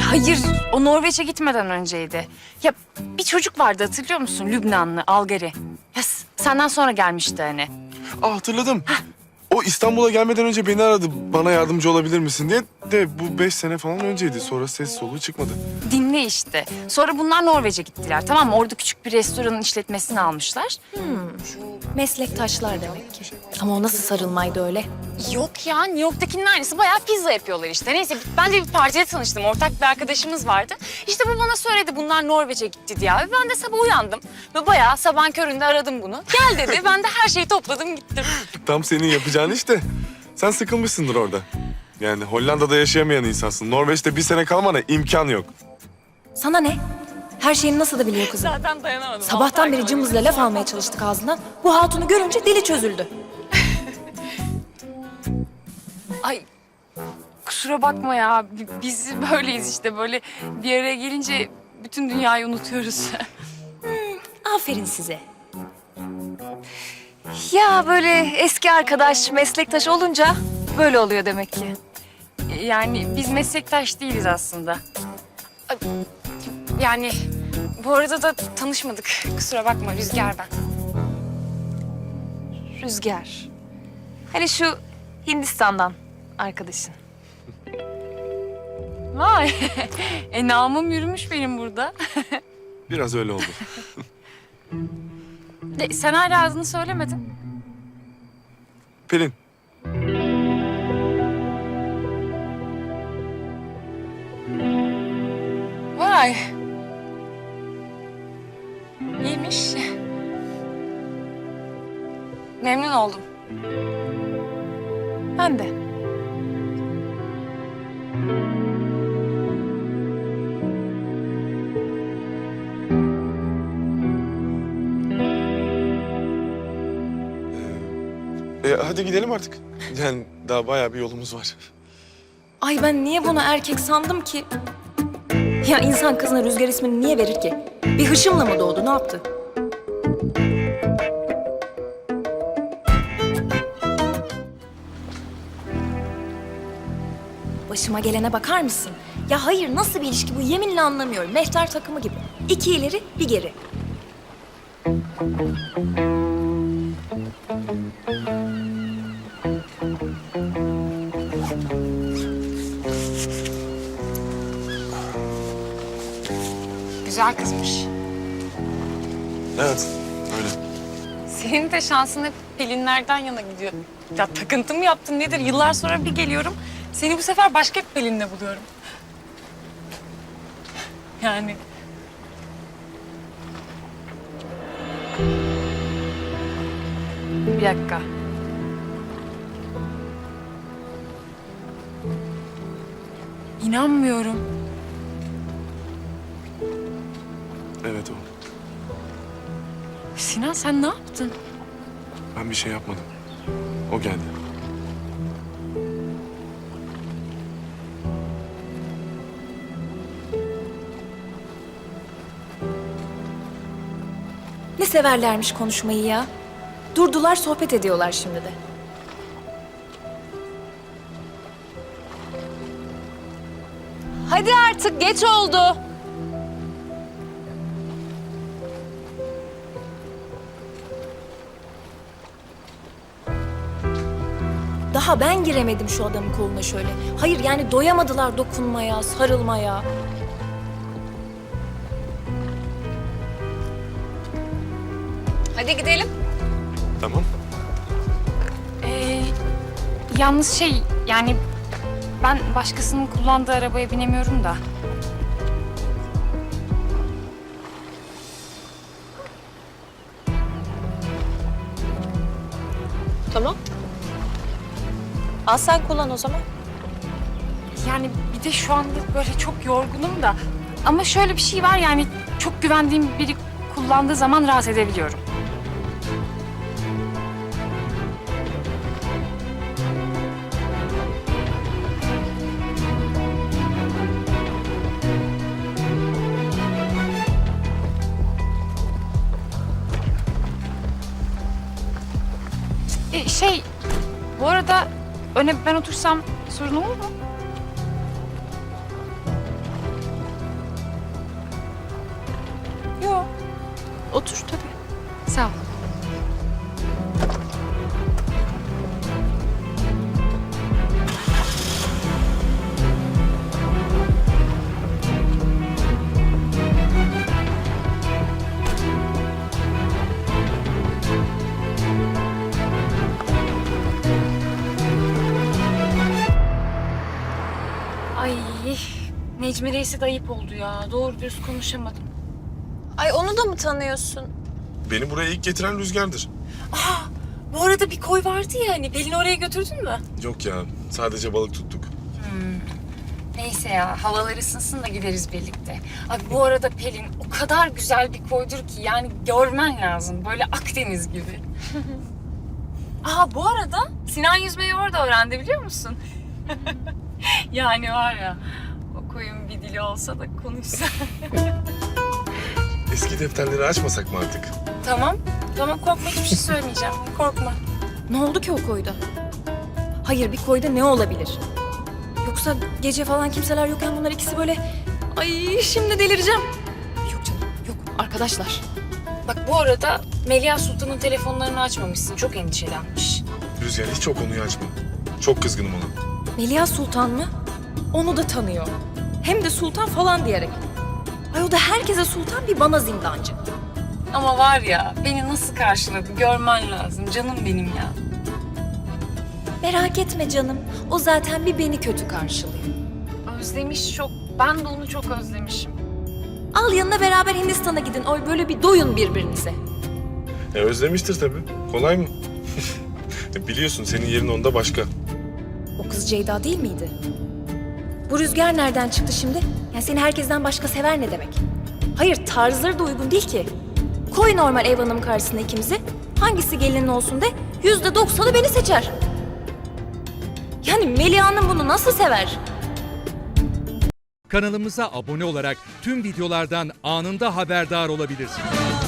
Hayır, o Norveç'e gitmeden önceydi. Ya bir çocuk vardı hatırlıyor musun? Lübnanlı, Algari. Ya senden sonra gelmişti hani. Aa hatırladım. O İstanbul'a gelmeden önce beni aradı. Bana yardımcı olabilir misin diye. De bu beş sene falan önceydi. Sonra ses soluğu çıkmadı. Dinle işte. Sonra bunlar Norveç'e gittiler tamam mı? Orada küçük bir restoranın işletmesini almışlar. Meslektaşlar demek ki. Ama o nasıl sarılmaydı öyle? Yok ya, New York'takinin aynısı. Bayağı pizza yapıyorlar işte. Neyse ben de bir partide tanıştım. Ortak bir arkadaşımız vardı. İşte bu bana söyledi bunlar Norveç'e gitti diye. Ve ben de sabah uyandım. Ve bayağı sabahın köründe aradım bunu. Gel dedi. Ben de her şeyi topladım gittim. Tam senin yapacağın işte. Sen sıkılmışsındır orada. Yani Hollanda'da yaşayamayan insansın. Norveç'te bir sene kalmana imkan yok. Sana ne? Her şeyini nasıl da biliyor kızım. Zaten dayanamadım. Sabahtan beri cımbızla laf almaya çalıştık ağzından. Bu hatunu görünce dili çözüldü. Ay kusura bakma ya. Bi- Biz böyleyiz işte. Böyle bir araya gelince bütün dünyayı unutuyoruz. Aferin size. Ya böyle eski arkadaş, meslektaş olunca böyle oluyor demek ki. Yani biz meslektaş değiliz aslında. Ay, Yani bu arada da tanışmadık. Kusura bakma Rüzgar ben. Rüzgar. Hani şu Hindistan'dan arkadaşın. Vay. e namım yürümüş benim burada. Biraz öyle oldu. De, sen hala adını söylemedin. Pelin. Vay. İyiymiş. Memnun oldum. Ben de. E, hadi gidelim artık. Yani daha bayağı bir yolumuz var. Ay ben niye bunu erkek sandım ki? Ya insan kızına Rüzgar ismini niye verir ki? Bir hışımla mı doğdu ne yaptı? Başıma gelene bakar mısın? Ya hayır nasıl bir ilişki bu yeminle anlamıyorum. Mehter takımı gibi. İki ileri bir geri. Güzel kızmış. Evet, öyle. Senin de şansın hep Pelinlerden yana gidiyor. Ya takıntı mı yaptın nedir? Yıllar sonra bir geliyorum. Seni bu sefer başka bir Pelin'le buluyorum. Yani bir dakika. İnanmıyorum. Evet o. Sinan sen ne yaptın? Ben bir şey yapmadım. O geldi. Ne severlermiş konuşmayı ya. Durdular sohbet ediyorlar şimdi de. Hadi artık geç oldu. Daha ben giremedim şu adamın koluna şöyle. Hayır yani doyamadılar dokunmaya, sarılmaya. Hadi gidelim. Tamam. Ee, yalnız şey yani ben başkasının kullandığı arabaya binemiyorum da. Tamam. Al sen kullan o zaman. Yani bir de şu anda böyle çok yorgunum da. Ama şöyle bir şey var yani çok güvendiğim biri kullandığı zaman rahat edebiliyorum. öne ben otursam sorun olur mu? Yok. Otur tabii. Sağ ol. Necmi Reis'e de ayıp oldu ya. Doğru dürüst konuşamadım. Ay onu da mı tanıyorsun? Beni buraya ilk getiren Rüzgar'dır. Bu arada bir koy vardı ya hani Pelin'i oraya götürdün mü? Yok ya sadece balık tuttuk. Neyse ya havalar ısınsın da gideriz birlikte. Abi bu arada Pelin o kadar güzel bir koydur ki yani görmen lazım. Böyle Akdeniz gibi. Aa bu arada Sinan yüzmeyi orada öğrendi biliyor musun? yani var ya koyun bir dili olsa da konuşsa. Eski defterleri açmasak mı artık? tamam tamam korkma hiçbir şey söylemeyeceğim. Korkma. Ne oldu ki o koyda? Hayır bir koyda ne olabilir? Yoksa gece falan kimseler yokken bunlar ikisi böyle... Ay şimdi delireceğim. Yok canım yok arkadaşlar. Bak bu arada Melia Sultan'ın telefonlarını açmamışsın. Çok endişelenmiş. Rüzgar hiç o konuyu açma. Çok kızgınım ona. Melia Sultan mı? Onu da tanıyor. Hem de sultan falan diyerek. Ay o da herkese sultan bir bana zindancı. Ama var ya beni nasıl karşıladı görmen lazım. Canım benim ya. Merak etme canım. O zaten bir beni kötü karşılıyor. Özlemiş çok. Ben de onu çok özlemişim. Al yanına beraber Hindistan'a gidin. Oy böyle bir doyun birbirinize. E özlemiştir tabii. Kolay mı? E, Biliyorsun senin yerin onda başka. O kız Ceyda değil miydi? Bu rüzgar nereden çıktı şimdi? Ya seni herkesten başka sever ne demek? Hayır tarzları da uygun değil ki. Koy normal ev hanım karşısına ikimizi. Hangisi gelinin olsun de yüzde doksanı beni seçer. Yani Melia Hanım bunu nasıl sever? Kanalımıza abone olarak tüm videolardan anında haberdar olabilirsiniz.